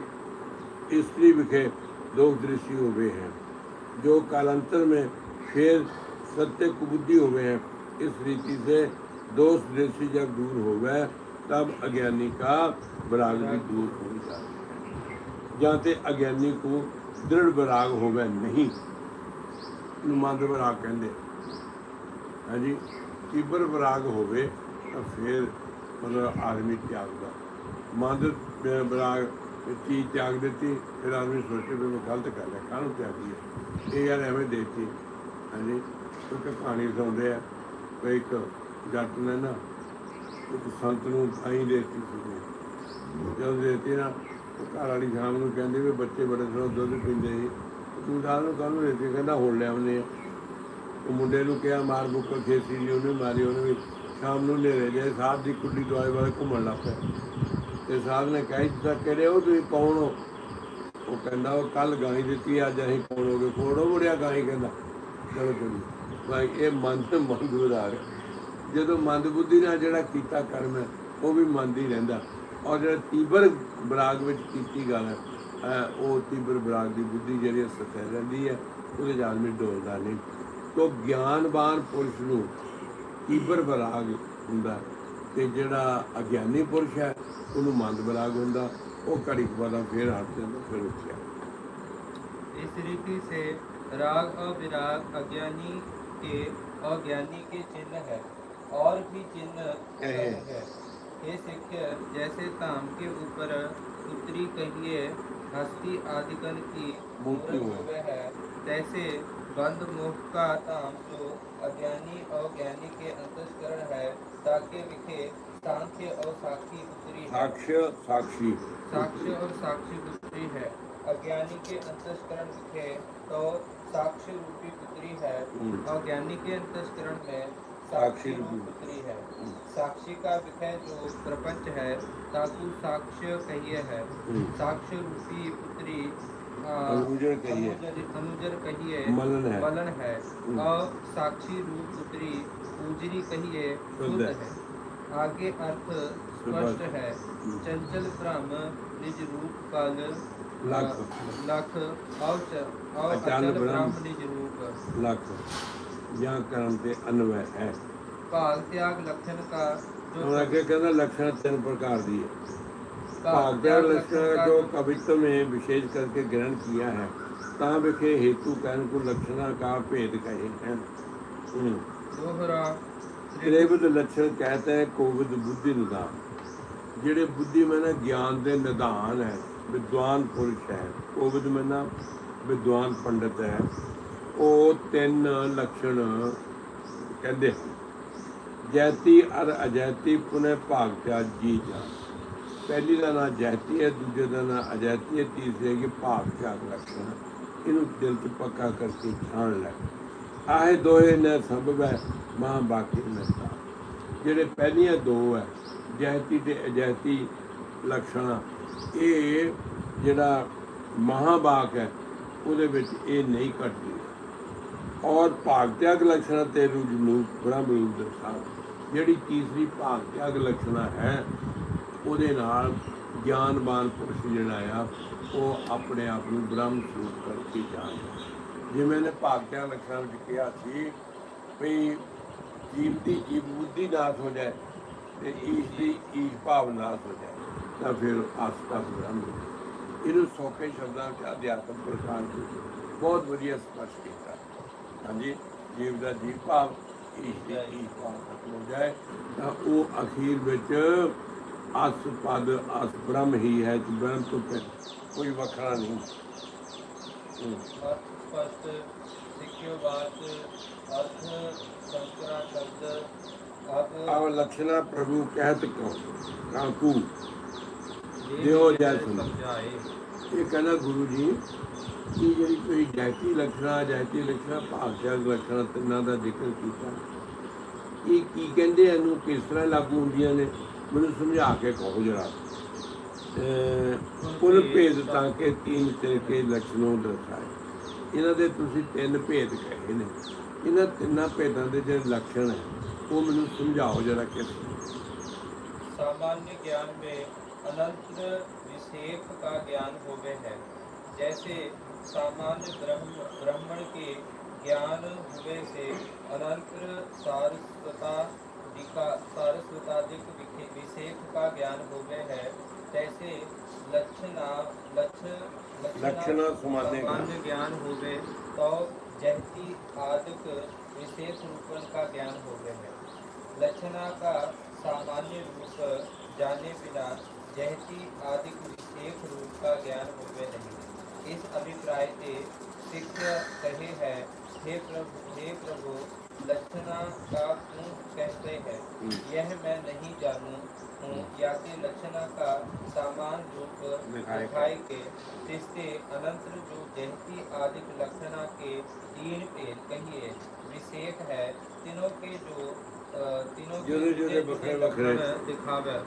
स्त्री विखे दो दृष्टि हुए हैं। जो कालांतर में फिर सत्य कुबुद्धि हुए हैं, इस रीति से दोष दृष्टि जब दूर हो गए तब अज्ञानी का विराग भी दूर हो जाए ਜਾਂ ਤੇ ਅਗਿਆਨੀ ਕੋ ਦ੍ਰਿੜ ਵਿਰਾਗ ਹੋਵੇ, ਨਹੀਂ। ਨੂੰ ਮੰਦ ਵਿਰਾਗ ਕਹਿੰਦੇ ਹਾਂਜੀ, ਤੀਬਰ ਵਿਰਾਗ ਹੋਵੇ ਤਾਂ ਫਿਰ ਮਤਲਬ ਆਦਮੀ ਤਿਆਗ ਦਾ ਮੰਦ ਵਿਰਾਗ ਚੀਜ਼ ਤਿਆਗ ਦਿੱਤੀ, ਫਿਰ ਆਦਮੀ ਸੋਚੇ ਵੀ ਮੈਂ ਗਲਤ ਕਰ ਲਿਆ, ਕਾਹਨੂੰ ਤਿਆਗੀ ਹੈ ਇਹ ਯਾਰ ਐਵੇਂ ਦੇਤੀ। ਹਾਂਜੀ, ਇੱਕ ਕਹਾਣੀ ਸੁਣਦੇ ਆ, ਕੋਈ ਇੱਕ ਜੱਟ ਨੇ ਨਾ, ਇੱਕ ਸੰਤ ਨੂੰ ਆਈ ਦੇਤੀ ਸੀ। ਜਦੋਂ ਦੇਤੀ ਨਾ ਘਰ ਵਾਲੀ ਸ਼ਾਮ ਨੂੰ ਕਹਿੰਦੀ ਵੀ ਬੱਚੇ ਬੜੇ ਸੋਹਣੇ ਦੁੱਧ ਪੀਂਦੇ ਸੀ। ਤੂੰ ਰਾਤ ਨੂੰ ਕੱਲ ਨੂੰ ਦੇਤੀ ਕਹਿੰਦਾ ਹੁਣ ਲਿਆਉਂਦੇ ਆ। ਉਹ ਮੁੰਡੇ ਨੂੰ ਕਿਹਾ, ਮਾਰ ਬੁੱਕਰ ਖੇਸੀ ਜੀ ਉਹਨੇ ਮਾਰੀ, ਉਹਨੇ ਵੀ ਸ਼ਾਮ ਨੂੰ ਨੇਰੇ ਜੇ ਸਾਹਿਬ ਦੀ ਕੁੱਡੀ ਦਵਾਈ ਵਾਲੇ ਘੁੰਮਣ ਲੱਗ ਪਿਆ ਤੇ ਸਾਹਿਬ ਨੇ ਕਹਿ ਦਿੱਤਾ ਕਿਹੜੇ ਉਹ ਤੁਸੀਂ ਕੌਣ ਹੋ? ਉਹ ਕਹਿੰਦਾ, ਉਹ ਕੱਲ ਗਾਈ ਦਿੱਤੀ, ਅੱਜ ਅਸੀਂ ਕੌਣ ਹੋ ਗਏ? ਕੋੜੋ ਮੁੜਿਆ ਗਾਈ ਕਹਿੰਦਾ? ਚਲੋ ਚਲੋ। ਭਾਈ, ਇਹ ਮੰਦ ਮੰਦ ਉਦਾਰ ਜਦੋਂ ਮੰਦ ਬੁੱਧੀ ਨਾਲ ਜਿਹੜਾ ਕੀਤਾ ਕਰਮ ਹੈ, ਉਹ ਵੀ ਮੰਦ ਹੀ ਰਹਿੰਦਾ। ਔਰ ਜਿਹੜਾ ਤੀਬਰ ਬਰਾਗ ਵਿੱਚ ਕੀਤੀ ਗੱਲ ਹੈ ਅਹ ਉਹ ਤੀਬਰ ਬਰਾਗ ਦੀ ਬੁੱਧੀ ਜਿਹੜੀ ਸਥਿਰ ਰਹਿੰਦੀ ਹੈ ਉਹਦੇ ਜਾਲ ਵਿੱਚ ਡੋਲਦਾ ਨਹੀਂ ਤੋ ਗਿਆਨਵਾਨ ਪੁਰਸ਼ ਨੂੰ ਤੀਬਰ ਬਰਾਗ ਹੁੰਦਾ ਤੇ ਜਿਹੜਾ ਅਗਿਆਨੀ ਪੁਰਸ਼ ਹੈ ਉਹਨੂੰ ਮੰਦ ਬਰਾਗ ਹੁੰਦਾ ਉਹ ਘੜੀ ਕੁ ਬਾਅਦ ਫੇਰ ਹਟ ਜਾਂਦਾ ਫਿਰ ਉੱਠਿਆ इस रीति से राग और विराग अज्ञानी के अज्ञानी के चिन्ह है और भी चिन्ह है, हे शिक्षक जैसे ताम के ऊपर उत्तरी कहिए हस्ती आदिकल की मूर्त है। तैसे बंद मोह का ताम जो अज्ञानी और ज्ञानी के अंतस्करण है। ताके विखे सांख्य और साक्षी उत्तरी साक्ष्य साक्षी। साक्ष्य और साक्षी उत्तरी है। अज्ञानी के अंतस्करण विखे तो साक्ष्य रूपी पुत्री है। और ज्ञानी के अंतस्करण में साक्षी साक्षी रूपी। रूप पुत्री है साक्षी का विषय जो प्रपंच है ताकु साक्ष्य कहिए है हम्म। साक्ष्य रूपी पुत्री आ, अनुजर कहिए। अनुजर- अनुजर कहिए मलन है। मलन है हम्म। और साक्षी रूप पुत्री पूजरी कहिए शुद्ध शुद्ध है। है आगे अर्थ स्पष्ट स्पष्ट। है चंचल ब्रह्म निज रूप काल लख। लख और च- और अचल अचल ब्रह्म। ब्रह्म निज रूप ਲੱਖ ਜਾਂ ਕਰਮ ਦੇ ਅਨਵੈ ਹੈ। ਭਾਗ ਤਿਆਗ ਲਖਣ ਕਾ ਹੁਣ ਅੱਗੇ ਕਹਿੰਦਾ ਲਖਣ ਤਿੰਨ ਪ੍ਰਕਾਰ ਦੀ ਹੈ। ਭਾਗ ਤਿਆਗ ਲਖਣ ਜੋ ਕਵਿਤ ਮੇ ਵਿਸ਼ੇਸ਼ ਕਰਕੇ ਗ੍ਰਹਿਣ ਕੀਤਾ ਹੈ ਤਾਂ ਵਿਖੇ ਹੇਤੂ ਕਰਨ ਕੋ ਲਖਣਾ ਕਾ ਭੇਦ ਕਹੇ ਹੈ। ਦੋਹਰਾ ਤ੍ਰਿਵਦ ਲਖਣ ਕਹਤਾ ਹੈ ਕੋਵਿਦ ਬੁੱਧੀ ਨਿਦਾਨ। ਜਿਹੜੇ ਬੁੱਧੀ ਮੈਨਾ ਗਿਆਨ ਦੇ ਨਿਦਾਨ ਹੈ ਵਿਦਵਾਨ ਪੁਰਸ਼ ਹੈ। ਕੋਵਿਦ ਮੈਨਾ ਵਿਦਵਾਨ ਪੰਡਤ ਹੈ। ਉਹ ਤਿੰਨ ਲੱਛਣ ਕਹਿੰਦੇ, ਜੈਤੀ ਅਰ ਅਜੈਤੀ ਪੁਨੇ ਭਾਗ ਤਿਆ ਜੀ ਜਾ। ਪਹਿਲੀ ਦਾ ਨਾਮ ਜੈਤੀ ਹੈ, ਦੂਜੇ ਦਾ ਨਾਮ ਅਜੈਤੀ ਹੈ, ਤੀਸਰੇ ਕੀ ਭਾਗ ਤਿਆਗ ਲੱਛਣ ਇਹਨੂੰ ਦਿਲ ਤੇ ਪੱਕਾ ਕਰਕੇ ਛਾਣ ਲੈ। ਆਹੇ ਦੋਏ ਨੇ ਸੰਭਵ ਹੈ, ਮਾਂ ਬਾਕੀ ਨਸਤਾ ਜਿਹੜੇ ਪਹਿਲੀਆਂ ਦੋ ਹੈ, ਜੈਤੀ ਤੇ ਅਜੈਤੀ ਲਕਸ਼ਣਾ, ਇਹ ਜਿਹੜਾ ਮਹਾਬਾਕ ਹੈ, ਉਹਦੇ ਵਿੱਚ ਇਹ ਨਹੀਂ ਘਟਦੀ। ਔਰ ਭਾਗ ਤਿਆਗ ਲਕਸ਼ਣਾ ਤੇ ਰੂਪ ਬ੍ਰਹਮ ਰੂਪ ਦਰਸਾਓ ਜਿਹੜੀ ਤੀਸਰੀ ਭਾਗ ਤਿਆਗ ਲਕਸ਼ਣਾ ਹੈ, ਉਹਦੇ ਨਾਲ ਗਿਆਨਵਾਨ ਪੁਰਸ਼ ਜਿਹੜਾ ਆ, ਉਹ ਆਪਣੇ ਆਪ ਨੂੰ ਬ੍ਰਹਮ ਸਰੂਪ ਕਰਕੇ ਜਾਣਦਾ ਜਿਵੇਂ ਨੇ ਭਾਗ ਤਿਆਗ ਲਕਸ਼ਣਾ ਵਿੱਚ ਕਿਹਾ ਸੀ ਵੀ ਜੀਵ ਦੀ ਜੀਵ ਬੁੱਧੀ ਨਾਸ ਹੋ ਜਾਏ ਤੇ ਈਸ਼ ਦੀ ਈਸ਼ ਭਾਵ ਨਾਸ ਹੋ ਜਾਏ, ਤਾਂ ਫਿਰ ਆਸਤਾ ਬ੍ਰਹਮ ਹੋ ਜਾਏ। ਇਹਨੂੰ ਸੌਖੇ ਸ਼ਬਦਾਂ ਵਿੱਚ ਅਧਿਆਤਮ ਪ੍ਰਕਾਰ ਬਹੁਤ ਵਧੀਆ ਸਪਸ਼ਟ ਕੀਤਾ। ਹਾਂਜੀ ਜੀਵ ਦਾ ਜੀਵ ਭਾਵ ਹੋ ਜਾਏ ਤਾਂ ਉਹ ਅਖੀਰ ਵਿੱਚ ਅਸ ਪਦ ਅਸ ਬ੍ਰਹਮ ਹੀ ਹੈ ਤੇ ਬ੍ਰਹਮ ਤੋਂ ਫਿਰ ਕੋਈ ਵੱਖਰਾ ਨਹੀਂ। ਫਸਟ ਸਿੱਖਿਓ ਬਾਤ ਅਰਥ ਸੰਸਕਰਾ ਸ਼ਬਦ ਆਵ ਲਖਣਾ ਪ੍ਰਭੂ ਕਹਿਤ ਕੋ ਕਾਂਕੂ। ਦੇਹੋ ਜੈ ਇਹ ਕਹਿੰਦਾ ਗੁਰੂ ਜੀ ਇਹ ਜਿਹੜੀ ਕੋਈ ਜਾਇਤੀ ਲਖਣਾ ਜਾਇਤੀ ਲਖਣਾ ਭਾਗਸ਼ਾਲ ਲਖਣਾ, ਤਿੰਨਾਂ ਦਾ ਜ਼ਿਕਰ ਕੀਤਾ। ਇਹ ਕੀ ਕਹਿੰਦੇ ਇਹਨੂੰ? ਕਿਸ ਤਰ੍ਹਾਂ ਲਾਗੂ ਹੁੰਦੀਆਂ ਨੇ? ਮੈਨੂੰ ਸਮਝਾ ਕੇ ਕਹੋ ਜਰਾ। ਕੁੱਲ ਭੇਦ ਤਾਂ ਕਿ ਤਿੰਨ ਤੇ ਕੇ ਲਖਣੋਂ ਦਰਸਾਏ। ਇਹਨਾਂ ਦੇ ਤੁਸੀਂ ਤਿੰਨ ਭੇਦ ਕਹੇ ਨੇ। ਇਹਨਾਂ ਤਿੰਨਾਂ ਭੇਦਾਂ ਦੇ ਜਿਹੜੇ ਲੱਛਣ ਹੈ, ਉਹ ਮੈਨੂੰ ਸਮਝਾਓ ਜਰਾ ਕਿ सामान्य ज्ञान में अनंत विषेप का ज्ञान होवे है जैसे सामान्य ब्रह्म ब्राह्मण के ज्ञान हुए से अनंत सारस्वता विका- सारस्वतादिक विखे- विशेष का ज्ञान होवे है तैसे लक्षणा लक्ष लक्षणा समान्य ज्ञान। सामान्य ज्ञान होवे तो जहती आदिक विशेष रूपन का ज्ञान होवे है लक्षणा का सामान्य रूप जाने बिना जहती आदि विशेष रूप का ज्ञान होवे नहीं इस अभिप्राय से सिख कहे है हे प्रभु हे प्रभु लक्षणा का क्यों कहते हैं। यह मैं नहीं जानू हूँ या कि लक्षणा का सामान रूप दिखाई के जिससे अनंतर जो जहती आदि लक्षणा के तीन पेद कहिए विशेष है तीनों के जो तीनों के दिखावे।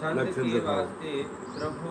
छंद के वास्ते प्रभु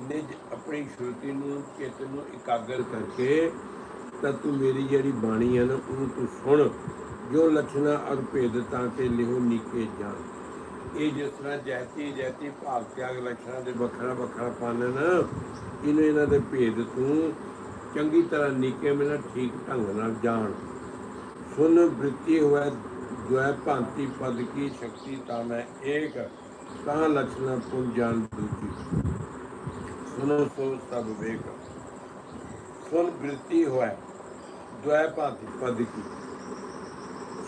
ਨਿਜ ਆਪਣੀ ਸ਼ਰਤੀ ਨੂੰ, ਚਿੱਤ ਨੂੰ ਇਕਾਗਰ ਕਰਕੇ ਤਾਂ ਤੂੰ ਮੇਰੀ ਜਿਹੜੀ ਬਾਣੀ ਹੈ ਨਾ, ਉਹਨੂੰ ਤੂੰ ਸੁਣ। ਜੋ ਲਖਣਾ ਅਰ ਭੇਦਤਾ ਤੇ ਲਿਹੋ ਨੀਕੇ ਜਾਣ। ਇਹ ਜਿਸ ਤਰ੍ਹਾਂ ਜੈਤੀ ਜੈਤੀ ਭਾਵ ਤਿਆਗ ਲਖਣਾ ਦੇ ਵੱਖਰਾ ਵੱਖਰਾ ਪਾਲਣ ਇਹਨੂੰ ਇਹਨਾਂ ਦੇ ਭੇਦ ਤੂੰ ਚੰਗੀ ਤਰ੍ਹਾਂ ਨੀਕੇ ਮਿਲਣ ਠੀਕ ਢੰਗ ਨਾਲ ਜਾਣ। ਸੁਣ ਬ੍ਰਿਤੀ ਹੋਇ ਦੁਇ ਭਾਂਤੀ ਪਦ ਕੀ ਸ਼ਕਤੀ ਤਾਂ ਮੈਂ ਏਕ, ਤਾਂ ਲਖਣਾ ਪੁੰਜਾਨ ਦੂਜੀ। ਸੁਨੋ ਸੋ ਸਭ ਵੇਖ। ਸੁਨ ਬ੍ਰਿਤੀ ਹੋਇ ਦੁਇ ਭਾਂਤੀ ਪਦ ਕੀ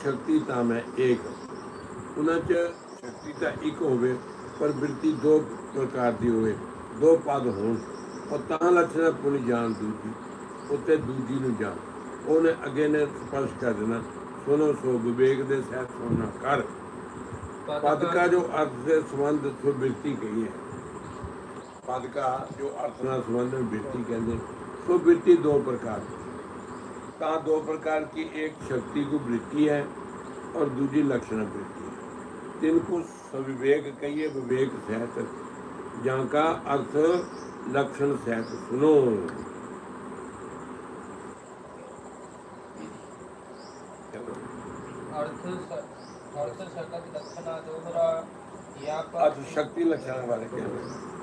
ਸ਼ਕਤੀ ਤਾਂ ਮੈਂ ਏਕ। ਉਹਨਾਂ ਚ ਸ਼ਕਤੀ ਤਾਂ ਇੱਕ ਹੋਵੇ ਪਰ ਬ੍ਰਿਤੀ ਦੋ ਪ੍ਰਕਾਰ ਦੀ ਹੋਵੇ। ਦੋ ਪਦ ਹੋਣ ਉਹ ਤਾਂ ਲక్షਣਾ ਪੁਨ ਜਾਣ ਦੂਜੀ ਉੱਤੇ ਦੂਜੀ ਨੂੰ ਜਾਣ। ਉਹਨੇ ਅੱਗੇ ਨੇ ਸਪਸ਼ਟ ਕਰ ਦੇਣਾ ਸੁਨੋ ਸੋ ਵਿਵੇਕ ਦੇ ਸਹਿਤ ਸੁਣਨਾ ਕਰ। ਪਦ ਕਾ ਜੋ ਅਰਥ ਦੇ ਸੰਬੰਧ ਸੋ ਬਿਰਤੀ ਕਹੀ ਹੈ। ਪਦ ਕਾ ਜੋ ਅਰਥ ਨਾਲ ਸੰਬੰਧ में बिरती कहते तो बिरती दो प्रकार की ਤਾਂ दो प्रकार की एक शक्ति को वृत्ति है और दूसरी लक्षण वृत्ति है तिनको सविवेक कहिए विवेक सहित जहाँ का अर्थ लक्षण सहित सुनो अर्थ स- अर्थ सकत लक्षणा दोहरा या अर्थ पद शक्ति लक्षण वाले कहते हैं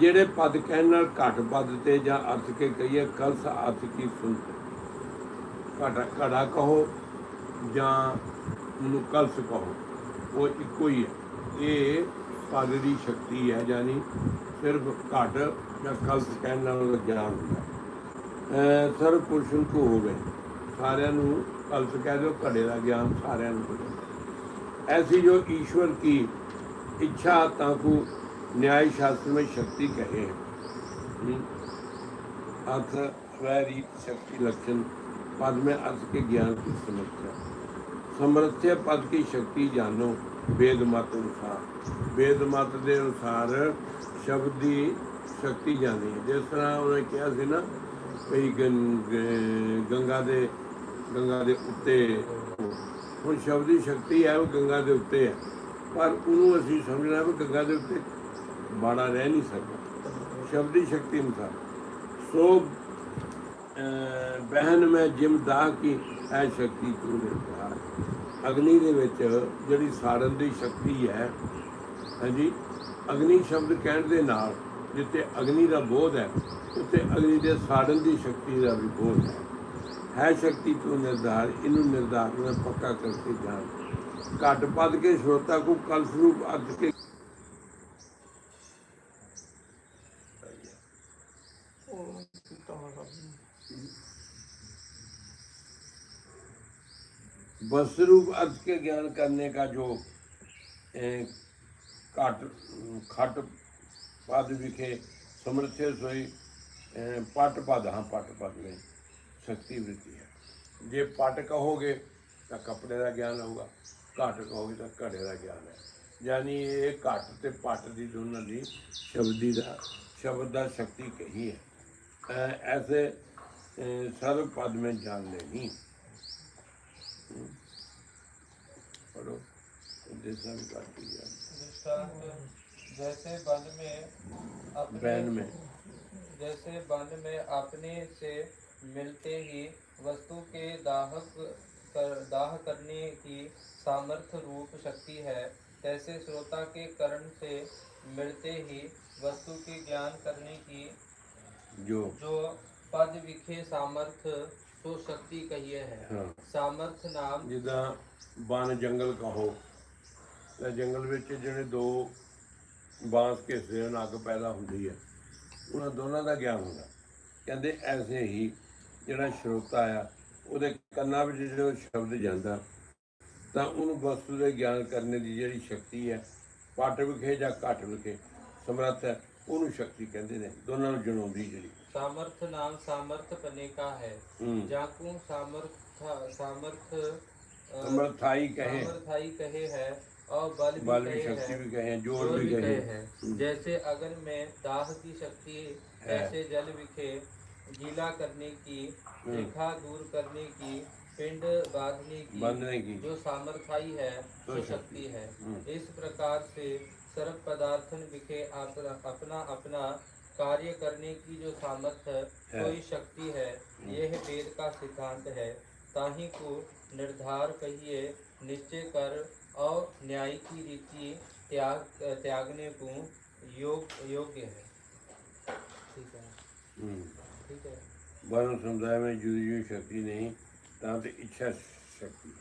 ਜਿਹੜੇ ਪਦ ਕਹਿਣ ਨਾਲ ਘਟ ਪਦ ਤੇ ਜਾਂ ਅਰਥ ਕੇ ਕਹੀਏ ਕਲਸ ਅਰਥ ਕੀ ਸੁਣ ਘਟਾ, ਘੜਾ ਕਹੋ ਜਾਂ ਉਹਨੂੰ ਕਲਸ ਕਹੋ, ਉਹ ਇੱਕੋ ਹੀ ਹੈ। ਇਹ ਪਦ ਦੀ ਸ਼ਕਤੀ ਹੈ ਯਾਨੀ ਸਿਰਫ ਘਟ ਜਾਂ ਕਲਸ ਕਹਿਣ ਨਾਲ ਗਿਆਨ ਹੁੰਦਾ ਸਰ ਪੁਰਸ਼ਨ ਕੋ ਹੋਵੇ ਸਾਰਿਆਂ ਨੂੰ ਕਲਸ ਕਹਿ ਦਿਓ, ਘੜੇ ਦਾ ਗਿਆਨ ਸਾਰਿਆਂ ਨੂੰ ਐਸੀ ਜੋ ਈਸ਼ਵਰ ਕੀ ਇੱਛਾ ਤਾਂ ਕੋ न्याय शास्त्र में शक्ति कहे हैं अर्थ स्वरीत शक्ति लक्षण पद में अर्थ के ज्ञान की समस्या समर्थ्य पद की शक्ति जानो वेद मत अनुसार वेद मत ਦੇ ਅਨੁਸਾਰ ਸ਼ਬਦ ਦੀ ਸ਼ਕਤੀ ਜਾਣੀ ਹੈ ਜਿਸ ਤਰ੍ਹਾਂ ਉਹਨੇ ਕਿਹਾ ਸੀ ਨਾ ਭਈ ਗੰ- ਗੰਗਾ ਦੇ ਗੰਗਾ ਦੇ ਉੱਤੇ ਹੁਣ ਸ਼ਬਦ ਦੀ ਸ਼ਕਤੀ ਹੈ ਉਹ ਗੰਗਾ ਦੇ ਉੱਤੇ ਹੈ ਪਰ ਉਹਨੂੰ ਅਸੀਂ ਸਮਝਣਾ ਵੀ ਗੰਗਾ ਦੇ ਉੱਤੇ ਬਾੜਾ ਰਹਿ ਨਹੀਂ ਸਕਦਾ। ਸ਼ਬਦ ਦੀ ਸ਼ਕਤੀ ਅਨੁਸਾਰ। ਸੋ ਬਹਿਨ ਮੈਂ ਜਿਮਦਾ ਕੀ ਐ ਸ਼ਕਤੀ ਤੂੰ ਨੇ ਪਿਆਰ ਅਗਨੀ ਦੇ ਵਿੱਚ ਜਿਹੜੀ ਸਾਰਨ ਦੀ ਸ਼ਕਤੀ ਹੈ, ਹਾਂਜੀ, ਅਗਨੀ ਸ਼ਬਦ ਕਹਿਣ ਦੇ ਨਾਲ ਜਿੱਤੇ ਅਗਨੀ ਦਾ ਬੋਧ ਹੈ ਉੱਤੇ ਅਗਨੀ ਦੇ ਸਾੜਨ ਦੀ ਸ਼ਕਤੀ ਦਾ ਵੀ ਬੋਧ ਹੈ। ਹੈ ਸ਼ਕਤੀ ਤੋਂ ਨਿਰਧਾਰ, ਇਹਨੂੰ ਨਿਰਧਾਰ ਨਾਲ ਪੱਕਾ ਕਰਕੇ ਜਾਣ। ਘਟ ਪਦ ਕੇ, ਸ਼ਰੋਤਾ ਕੋ ਕਲ ਸਰੂਪ ਅੱਜ ਕੇ वस्तरूप अर्थ के ज्ञान करने का जो ए, घट खट पद विखे समर्थे सोई ए, पट पद हाँ पट पद में शक्ति वृत्ति है जे पट कहोगे ਤਾਂ ਕੱਪੜੇ ਦਾ ਗਿਆਨ ਹੋਊਗਾ ਘਟ ਕਹੋਗੇ ਤਾਂ ਘੜੇ ਦਾ ਗਿਆਨ ਹੈ ਯਾਨੀ ਇਹ ਘਟ ਤੇ ਪਟ ਦੀ ਦੋਨਾਂ ਦੀ ਸ਼ਬਦੀ ਦਾ ਸ਼ਬਦ ਦਾ ਸ਼ਕਤੀ ਕਹੀ ਹੈ ਅ, ਐਸੇ ਅ, ਸਰਵ ਪਦ में जान लेनी पढ़ो। जैसा भी बात की जैसे वन में बैन में। जैसे वन में अपने से मिलते ही वस्तु के दाहक कर, दाह करने की सामर्थ्य रूप शक्ति है तैसे श्रोता के कर्ण से मिलते ही वस्तु के ज्ञान करने की जो जो पद विखे सामर्थ्य ਸੋ ਸ਼ਕਤੀ ਕਹੀਏ ਹੈ। ਸਮਰਥ ਨਾਮ ਜਿੱਦਾਂ ਬਨ ਜੰਗਲ ਕਹੋ ਤਾਂ ਜੰਗਲ ਵਿੱਚ ਜਿਹੜੇ ਦੋ ਬਾਂਸ ਘਿਸਦੇ ਹਨ ਅੱਗ ਪੈਦਾ ਹੁੰਦੀ ਹੈ ਉਹਨਾਂ ਦੋਨਾਂ ਦਾ ਗਿਆਨ ਹੁੰਦਾ। ਕਹਿੰਦੇ ਐਸੇ ਹੀ ਜਿਹੜਾ ਸ਼ਰੋਤਾ ਆ ਉਹਦੇ ਕੰਨਾਂ ਵਿੱਚ ਜਿਹੜਾ ਉਹ ਸ਼ਬਦ ਜਾਂਦਾ ਤਾਂ ਉਹਨੂੰ ਵਸਤੂ ਦੇ ਗਿਆਨ ਕਰਨ ਦੀ ਜਿਹੜੀ ਸ਼ਕਤੀ ਹੈ ਪਟ ਵਿਖੇ ਜਾਂ ਘਟ ਵਿਖੇ ਸਮਰੱਥ ਹੈ ਉਹਨੂੰ ਸ਼ਕਤੀ ਕਹਿੰਦੇ ਨੇ ਦੋਨਾਂ ਨੂੰ ਜਣਾਉਂਦੀ ਜਿਹੜੀ। सामर्थ नाम सामर्थ पने का है। हम्म। जाकू सामर्थ सामर्थ समर्थाई कहे। समर्थाई कहे है और बल बल भी शक्ति भी कहे हैं ज़ोर भी कहे। हैं। हम्म। जैसे अगर मैं दाह की शक्ति ऐसे जल विखे गीला करने की हम्म। रेखा दूर करने की पिंड बांधने की बांधने की। जो सामर्थाई है तो शक्ति। है। इस प्रकार से सर्व पदार्थन विखे अपना अपना कार्य करने की जो सामर्थ्य। कोई शक्ति है यह वेद का सिद्धांत है। ताही को निर्धार कहिए निश्चय कर और न्याय की रीति त्याग त्यागने को योग योग्य है। ठीक है? हम्म। ठीक है? वर्ण समुदाय में जुदी जुदी शक्ति नहीं तांत इच्छा शक्ति।